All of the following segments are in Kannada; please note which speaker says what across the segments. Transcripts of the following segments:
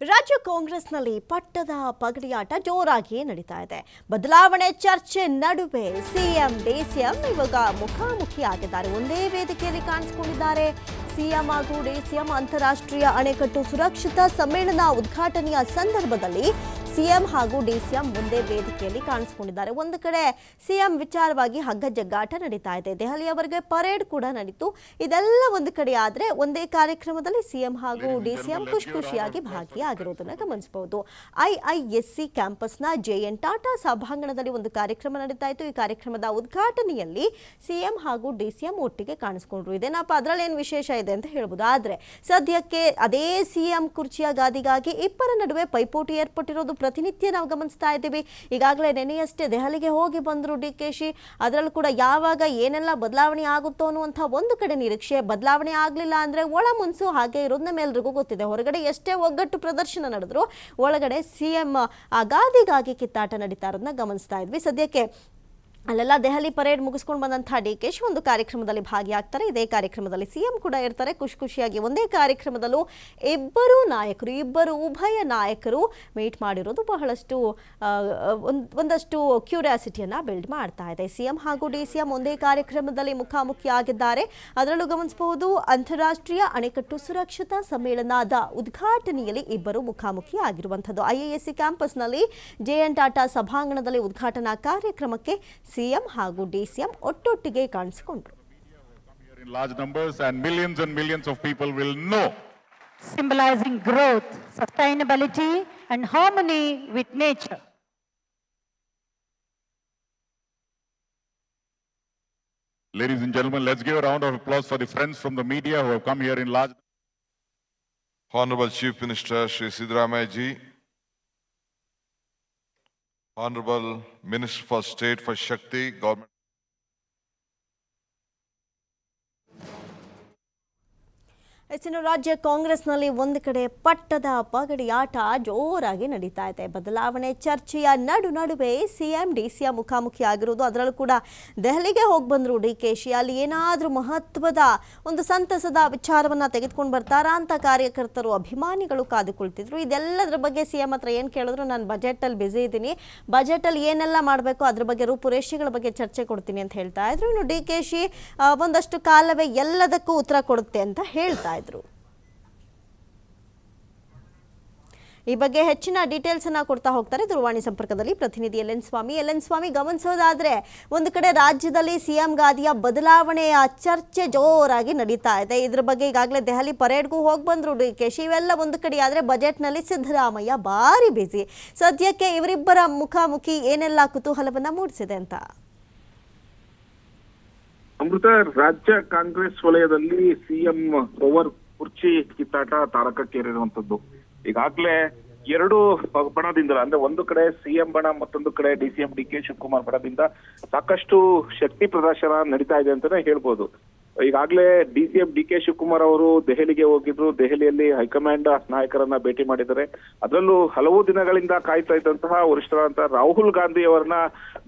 Speaker 1: ರಾಜ್ಯ ಕಾಂಗ್ರೆಸ್ನಲ್ಲಿ ಪಟ್ಟದ ಪಗಡಿಯಾಟ ಜೋರಾಗಿ ನಡೀತಾ ಇದೆ. ಬದಲಾವಣೆ ಚರ್ಚೆ ನಡುವೆ ಸಿಎಂ, ಡಿಸಿಎಂ ಇವಾಗ ಮುಖಾಮುಖಿ ಆಗಿದ್ದಾರೆ. ಒಂದೇ ವೇದಿಕೆಯಲ್ಲಿ ಕಾಣಿಸಿಕೊಂಡಿದ್ದಾರೆ. ಸಿಎಂ ಹಾಗೂ ಡಿಸಿಎಂ ಅಂತಾರಾಷ್ಟ್ರೀಯ ಅಣೆಕಟ್ಟು ಸುರಕ್ಷಿತ ಸಮ್ಮೇಳನ ಉದ್ಘಾಟನೆಯ ಸಂದರ್ಭದಲ್ಲಿ ಸಿಎಂ ಹಾಗೂ ಡಿಸಿಎಂ ಒಂದೇ ವೇದಿಕೆಯಲ್ಲಿ ಕಾಣಿಸಿಕೊಂಡಿದ್ದಾರೆ. ಒಂದು ಕಡೆ ಸಿಎಂ ವಿಚಾರವಾಗಿ ಹಗ್ಗ ಜಗ್ಗಾಟ ನಡೀತಾ ಇದೆ. ದೆಹಲಿಯವರೆಗೆ ಪರೇಡ್ ಕೂಡ ನಡೀತು. ಇದೆಲ್ಲ ಒಂದು ಕಡೆ ಆದರೆ ಒಂದೇ ಕಾರ್ಯಕ್ರಮದಲ್ಲಿ ಸಿಎಂ ಹಾಗೂ ಡಿಸಿಎಂ ಖುಷಿ ಖುಷಿಯಾಗಿ ಭಾಗಿಯಾಗಿರೋದನ್ನ ಗಮನಿಸಬಹುದು. ಐಐಎಸ್ಸಿ ಕ್ಯಾಂಪಸ್ನ ಜೆಎನ್ ಟಾಟಾ ಸಭಾಂಗಣದಲ್ಲಿ ಒಂದು ಕಾರ್ಯಕ್ರಮ ನಡೀತಾ ಇತ್ತು. ಈ ಕಾರ್ಯಕ್ರಮದ ಉದ್ಘಾಟನೆಯಲ್ಲಿ ಸಿಎಂ ಹಾಗೂ ಡಿಸಿಎಂ ಒಟ್ಟಿಗೆ ಕಾಣಿಸಿಕೊಂಡ್ರು. ಇದೇನಪ್ಪ? ಅದರಲ್ಲಿ ಏನು ವಿಶೇಷ ಇದೆ ಅಂತ ಹೇಳ್ಬೋದು. ಆದರೆ ಸದ್ಯಕ್ಕೆ ಅದೇ ಸಿಎಂ ಕುರ್ಚಿಯ ಗಾದಿಗಾಗಿ ಇಬ್ಬರ ನಡುವೆ ಪೈಪೋಟಿ ಏರ್ಪಟ್ಟಿರೋದು ಪ್ರತಿನಿತ್ಯ ನಾವು ಗಮನಿಸ್ತಾ ಇದ್ದೀವಿ. ಈಗಾಗಲೇ ನೆನೆಯಷ್ಟೇ ದೆಹಲಿಗೆ ಹೋಗಿ ಬಂದರು ಡಿ ಕೆ ಶಿ ಅದರಲ್ಲೂ ಕೂಡ ಯಾವಾಗ ಏನೆಲ್ಲ ಬದಲಾವಣೆ ಆಗುತ್ತೋ ಅನ್ನುವಂಥ ಒಂದು ಕಡೆ ನಿರೀಕ್ಷೆ. ಬದಲಾವಣೆ ಆಗಲಿಲ್ಲ ಅಂದರೆ ಒಳ ಮುನ್ಸು ಹಾಗೆ ಇರೋದನ್ನ ಮೇಲ್ರಿಗೂ ಗೊತ್ತಿದೆ. ಹೊರಗಡೆ ಎಷ್ಟೇ ಒಗ್ಗಟ್ಟು ಪ್ರದರ್ಶನ ನಡೆದ್ರು ಒಳಗಡೆ ಸಿ ಎಂ ಗಾದಿಗಾಗಿ ಕಿತ್ತಾಟ ನಡೀತಾ ಇರೋದನ್ನ ಗಮನಿಸ್ತಾ ಇದ್ವಿ. ಸದ್ಯಕ್ಕೆ ಅಲ್ಲೆಲ್ಲ ದೆಹಲಿ ಪರೇಡ್ ಮುಗಿಸ್ಕೊಂಡು ಬಂದಂತಹ ಡಿ ಕೆ ಶಿ ಒಂದು ಕಾರ್ಯಕ್ರಮದಲ್ಲಿ ಭಾಗಿಯಾಗ್ತಾರೆ. ಇದೇ ಕಾರ್ಯಕ್ರಮದಲ್ಲಿ ಸಿಎಂ ಕೂಡ ಇರ್ತಾರೆ. ಖುಷಿ ಖುಷಿಯಾಗಿ ಒಂದೇ ಕಾರ್ಯಕ್ರಮದಲ್ಲೂ ಇಬ್ಬರು ನಾಯಕರು, ಇಬ್ಬರು ಉಭಯ ನಾಯಕರು ಮೀಟ್ ಮಾಡಿರೋದು ಬಹಳಷ್ಟು ಒಂದಷ್ಟು ಕ್ಯೂರಿಯಾಸಿಟಿಯನ್ನು ಬಿಲ್ಡ್ ಮಾಡ್ತಾ ಇದೆ. ಸಿಎಂ ಹಾಗೂ ಡಿ ಸಿ ಎಂ ಒಂದೇ ಕಾರ್ಯಕ್ರಮದಲ್ಲಿ ಮುಖಾಮುಖಿ ಆಗಿದ್ದಾರೆ. ಅದರಲ್ಲೂ ಗಮನಿಸಬಹುದು ಅಂತಾರಾಷ್ಟ್ರೀಯ ಅಣೆಕಟ್ಟು ಸುರಕ್ಷತಾ ಸಮ್ಮೇಳನದ ಉದ್ಘಾಟನೆಯಲ್ಲಿ ಇಬ್ಬರು ಮುಖಾಮುಖಿ ಆಗಿರುವಂಥದ್ದು. ಐಎಎಸ್ಸಿ ಕ್ಯಾಂಪಸ್ನಲ್ಲಿ ಜೆ ಎನ್ ಟಾಟಾ ಸಭಾಂಗಣದಲ್ಲಿ ಉದ್ಘಾಟನಾ ಕಾರ್ಯಕ್ರಮಕ್ಕೆ ಸಿಎಂ ಹಾಗೂ ಡಿಸಿಎಂ ಒಟ್ಟೊಟ್ಟಿಗೆ ಕಾಣಿಸಿಕೊಂಡ್ರು
Speaker 2: here in large numbers and millions and millions of people will know
Speaker 3: symbolizing growth, sustainability, and harmony with nature.
Speaker 2: Ladies and gentlemen, let's give a round of applause for the friends from the media who have come here in large
Speaker 4: Honorable Chief Minister Shri Sidramaya ji, Honorable Minister for State for Shakti, Government.
Speaker 1: ಇನ್ನು ರಾಜ್ಯ ಕಾಂಗ್ರೆಸ್ನಲ್ಲಿ ಒಂದು ಕಡೆ ಪಟ್ಟದ ಪಗಡಿಯಾಟ ಜೋರಾಗಿ ನಡೀತಾ ಇದೆ. ಬದಲಾವಣೆ ಚರ್ಚೆಯ ನಡು ನಡುವೆ ಸಿಎಂ ಡಿ ಸಿ ಮುಖಾಮುಖಿ ಆಗಿರೋದು. ಅದರಲ್ಲೂ ಕೂಡ ದೆಹಲಿಗೆ ಹೋಗಿ ಬಂದರು ಡಿ ಕೆ ಶಿ. ಅಲ್ಲಿ ಏನಾದರೂ ಮಹತ್ವದ ಒಂದು ಸಂತಸದ ವಿಚಾರವನ್ನು ತೆಗೆದುಕೊಂಡು ಬರ್ತಾರಾ ಅಂತ ಕಾರ್ಯಕರ್ತರು, ಅಭಿಮಾನಿಗಳು ಕಾದುಕೊಳ್ತಿದ್ರು. ಇದೆಲ್ಲದರ ಬಗ್ಗೆ ಸಿಎಂ ಹತ್ರ ಏನು ಕೇಳಿದ್ರು, ನಾನು ಬಜೆಟಲ್ಲಿ ಬ್ಯುಸಿ ಇದ್ದೀನಿ ಬಜೆಟಲ್ಲಿ ಏನೆಲ್ಲ ಮಾಡಬೇಕು, ಅದ್ರ ಬಗ್ಗೆ ರೂಪುರೇಷೆಗಳ ಬಗ್ಗೆ ಚರ್ಚೆ ಕೊಡ್ತೀನಿ ಅಂತ ಹೇಳ್ತಾ ಇದ್ರು. ಇನ್ನು ಡಿ ಕೆ ಶಿ ಒಂದಷ್ಟು ಕಾಲವೇ ಎಲ್ಲದಕ್ಕೂ ಉತ್ತರ ಕೊಡುತ್ತೆ ಅಂತ ಹೇಳ್ತಾ ಇದ್ರು. ಈ ಬಗ್ಗೆ ಹೆಚ್ಚಿನ ಡೀಟೇಲ್ಸ್ ಅನ್ನ ಕೊಡ್ತಾ ಹೋಗ್ತಾರೆ ದೂರವಾಣಿ ಸಂಪರ್ಕದಲ್ಲಿ ಪ್ರತಿನಿಧಿ L N Swamy. L N Swamy, ಗಮನಿಸೋದಾದ್ರೆ ಒಂದು ಕಡೆ ರಾಜ್ಯದಲ್ಲಿ ಸಿಎಂ ಗಾದಿಯ ಬದಲಾವಣೆಯ ಚರ್ಚೆ ಜೋರಾಗಿ ನಡೀತಾ ಇದೆ. ಇದ್ರ ಬಗ್ಗೆ ಈಗಾಗಲೇ ದೆಹಲಿ ಪರೇಡ್ಗೂ ಹೋಗಿ ಬಂದ್ರು ಡಿ ಕೆ ಶಿ ಇವೆಲ್ಲ ಒಂದು ಕಡೆ ಆದ್ರೆ ಬಜೆಟ್ನಲ್ಲಿ ಸಿದ್ದರಾಮಯ್ಯ ಭಾರಿ ಬ್ಯುಸಿ ಸದ್ಯಕ್ಕೆ ಇವರಿಬ್ಬರ ಮುಖಾಮುಖಿ ಏನೆಲ್ಲ ಕುತೂಹಲವನ್ನ ಮೂಡಿಸಿದೆ ಅಂತ.
Speaker 5: ಅಮೃತ, ರಾಜ್ಯ ಕಾಂಗ್ರೆಸ್ ವಲಯದಲ್ಲಿ ಸಿಎಂ ಪವರ್ ಕುರ್ಚಿ ಕಿತ್ತಾಟ ತಾರಕಕ್ಕೇರಿರುವಂತದ್ದು ಈಗಾಗಲೇ ಎರಡು ಬಣದಿಂದ ಅಂದ್ರೆ ಒಂದು ಕಡೆ ಸಿಎಂ ಬಣ, ಮತ್ತೊಂದು ಕಡೆ ಡಿಸಿಎಂ ಡಿ ಕೆ ಶಿವಕುಮಾರ್ ಬಣದಿಂದ ಸಾಕಷ್ಟು ಶಕ್ತಿ ಪ್ರದರ್ಶನ ನಡೀತಾ ಇದೆ ಅಂತಾನೆ ಹೇಳ್ಬೋದು. ಈಗಾಗಲೇ ಡಿಸಿಎಂ ಡಿ ಕೆ ಶಿವಕುಮಾರ್ ಅವರು ದೆಹಲಿಗೆ ಹೋಗಿದ್ರು. ದೆಹಲಿಯಲ್ಲಿ ಹೈಕಮಾಂಡ್ ನಾಯಕರನ್ನ ಭೇಟಿ ಮಾಡಿದ್ದಾರೆ. ಅದರಲ್ಲೂ ಹಲವು ದಿನಗಳಿಂದ ಕಾಯ್ತಾ ಇದ್ದಂತಹ ವರಿಷ್ಠರಾದಂತಹ ರಾಹುಲ್ ಗಾಂಧಿ ಅವರನ್ನ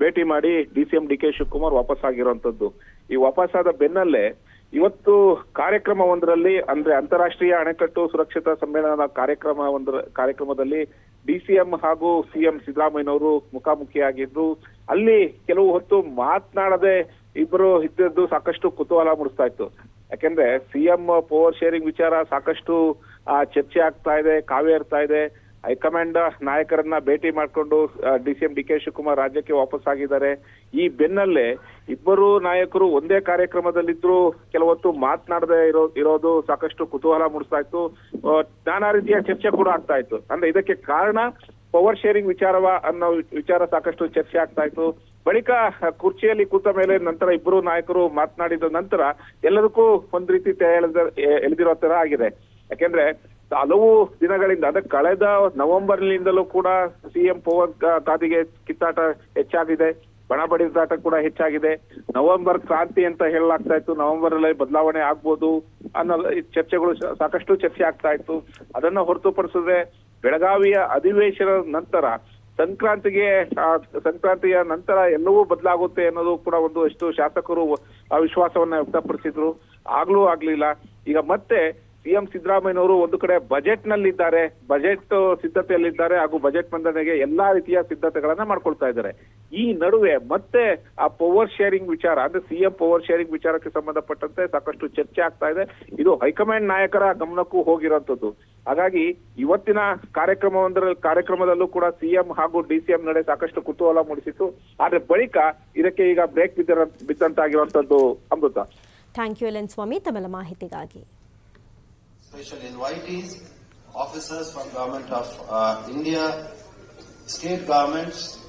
Speaker 5: ಭೇಟಿ ಮಾಡಿ ಡಿಸಿಎಂ ಡಿ ಕೆ ಶಿವಕುಮಾರ್ ವಾಪಸ್ ಆಗಿರುವಂತದ್ದು ಈ ವಾಪಸ್ಸಾದ ಬೆನ್ನಲ್ಲೇ ಇವತ್ತು ಕಾರ್ಯಕ್ರಮ ಒಂದರಲ್ಲಿ ಅಂದ್ರೆ ಅಂತಾರಾಷ್ಟ್ರೀಯ ಅಣೆಕಟ್ಟು ಸುರಕ್ಷತಾ ಸಮ್ಮೇಳನದ ಕಾರ್ಯಕ್ರಮ ಒಂದರ ಕಾರ್ಯಕ್ರಮದಲ್ಲಿ ಡಿಸಿಎಂ ಹಾಗೂ ಸಿಎಂ ಸಿದ್ದರಾಮಯ್ಯನವರು ಮುಖಾಮುಖಿಯಾಗಿದ್ರು ಅಲ್ಲಿ ಕೆಲವು ಹೊತ್ತು ಮಾತನಾಡದೆ ಇಬ್ಬರು ಇದ್ದದ್ದು ಸಾಕಷ್ಟು ಕುತೂಹಲ ಮೂಡಿಸ್ತಾ ಇತ್ತು. ಯಾಕೆಂದ್ರೆ ಸಿಎಂ ಪವರ್ ಶೇರಿಂಗ್ ವಿಚಾರ ಸಾಕಷ್ಟು ಚರ್ಚೆ ಆಗ್ತಾ ಇದೆ ಕಾವೇರ್ತಾ ಇದೆ. ಹೈಕಮಾಂಡ್ ನಾಯಕರನ್ನ ಭೇಟಿ ಮಾಡಿಕೊಂಡು ಎಂ ಡಿ ಕೆ ಶಿವಕುಮಾರ್ ರಾಜ್ಯಕ್ಕೆ ವಾಪಸ್ ಆಗಿದ್ದಾರೆ. ಈ ಬೆನ್ನಲ್ಲೇ ಇಬ್ಬರು ನಾಯಕರು ಒಂದೇ ಕಾರ್ಯಕ್ರಮದಲ್ಲಿದ್ರು ಕೆಲವೊತ್ತು ಮಾತನಾಡದೆ ಇರೋ, ಇರೋದು ಸಾಕಷ್ಟು ಕುತೂಹಲ ಮೂಡಿಸ್ತಾ ಇತ್ತು ನಾನಾ ರೀತಿಯ ಚರ್ಚೆ ಕೂಡ ಆಗ್ತಾ ಇತ್ತು ಅಂದ್ರೆ ಇದಕ್ಕೆ ಕಾರಣ ಪವರ್ ಶೇರಿಂಗ್ ವಿಚಾರವ ಅನ್ನೋ ವಿಚಾರ ಸಾಕಷ್ಟು ಚರ್ಚೆ ಆಗ್ತಾ ಇತ್ತು ಬಳಿಕ ಕುರ್ಚಿಯಲ್ಲಿ ಕೂತ ಮೇಲೆ ನಂತರ ಇಬ್ಬರು ನಾಯಕರು ಮಾತನಾಡಿದ ನಂತರ ಎಲ್ಲದಕ್ಕೂ ಒಂದ್ ರೀತಿ ಎಳೆದಿರೋ ತರ ಆಗಿದೆ. ಯಾಕೆಂದ್ರೆ ಹಲವು ದಿನಗಳಿಂದ, ಅಂದ್ರೆ ಕಳೆದ ನವೆಂಬರ್ನಿಂದಲೂ ಕೂಡ ಸಿಎಂ ಪವನ್ ಖಾತೆಗೆ ಕಿತ್ತಾಟ ಹೆಚ್ಚಾಗಿದೆ, ಬಣ ಬಡಿದಾಟ ಕೂಡ ಹೆಚ್ಚಾಗಿದೆ. ನವೆಂಬರ್ ಕ್ರಾಂತಿ ಅಂತ ಹೇಳಲಾಗ್ತಾ ಇತ್ತು ನವೆಂಬರ್ ಅಲ್ಲಿ ಬದಲಾವಣೆ ಆಗ್ಬೋದು ಅನ್ನೋ ಚರ್ಚೆಗಳು ಸಾಕಷ್ಟು ಚರ್ಚೆ ಆಗ್ತಾ ಇತ್ತು. ಅದನ್ನ ಹೊರತುಪಡಿಸಿದ್ರೆ, ಬೆಳಗಾವಿಯ ಅಧಿವೇಶನ ನಂತರ, ಸಂಕ್ರಾಂತಿಗೆ ಸಂಕ್ರಾಂತಿಯ ನಂತರ ಎಲ್ಲವೂ ಬದಲಾಗುತ್ತೆ ಅನ್ನೋದು ಕೂಡ ಒಂದು ಎಷ್ಟು ಶಾಸಕರು, ಆ, ವಿಶ್ವಾಸವನ್ನ ವ್ಯಕ್ತಪಡಿಸಿದ್ರು. ಆಗ್ಲೂ ಆಗ್ಲಿಲ್ಲ. ಈಗ ಮತ್ತೆ ಸಿಎಂ ಸಿದ್ದರಾಮಯ್ಯನವರು ಒಂದು ಕಡೆ ಬಜೆಟ್ ನಲ್ಲಿದ್ದಾರೆ ಬಜೆಟ್ ಸಿದ್ಧತೆಯಲ್ಲಿದ್ದಾರೆ ಹಾಗೂ ಬಜೆಟ್ ಮಂಡನೆಗೆ ಎಲ್ಲಾ ರೀತಿಯ ಸಿದ್ಧತೆಗಳನ್ನ ಮಾಡ್ಕೊಳ್ತಾ ಇದ್ದಾರೆ. ಈ ನಡುವೆ ಮತ್ತೆ ಆ ಪವರ್ ಶೇರಿಂಗ್ ವಿಚಾರ, ಅಂದ್ರೆ ಸಿಎಂ ಪವರ್ ಶೇರಿಂಗ್ ವಿಚಾರಕ್ಕೆ ಸಂಬಂಧಪಟ್ಟಂತೆ ಸಾಕಷ್ಟು ಚರ್ಚೆ ಆಗ್ತಾ ಇದೆ. ಇದು ಹೈಕಮಾಂಡ್ ನಾಯಕರ ಗಮನಕ್ಕೂ ಹೋಗಿರುವಂತದ್ದು ಹಾಗಾಗಿ ಇವತ್ತಿನ ಕಾರ್ಯಕ್ರಮವೊಂದರಲ್ಲಿ, ಕಾರ್ಯಕ್ರಮದಲ್ಲೂ ಕೂಡ ಸಿಎಂ ಹಾಗೂ ಡಿಸಿಎಂ ನಡೆ ಸಾಕಷ್ಟು ಕುತೂಹಲ ಮೂಡಿಸಿತ್ತು. ಆದ್ರೆ ಬಳಿಕ ಇದಕ್ಕೆ ಈಗ break ಬಿದ್ದಂತಾಗಿರುವಂತದ್ದು Amrutha.
Speaker 1: Thank you L N Swamy ತಮ್ಮ ಮಾಹಿತಿಗಾಗಿ.
Speaker 6: Special invitees, officers from Government of uh, India, state governments,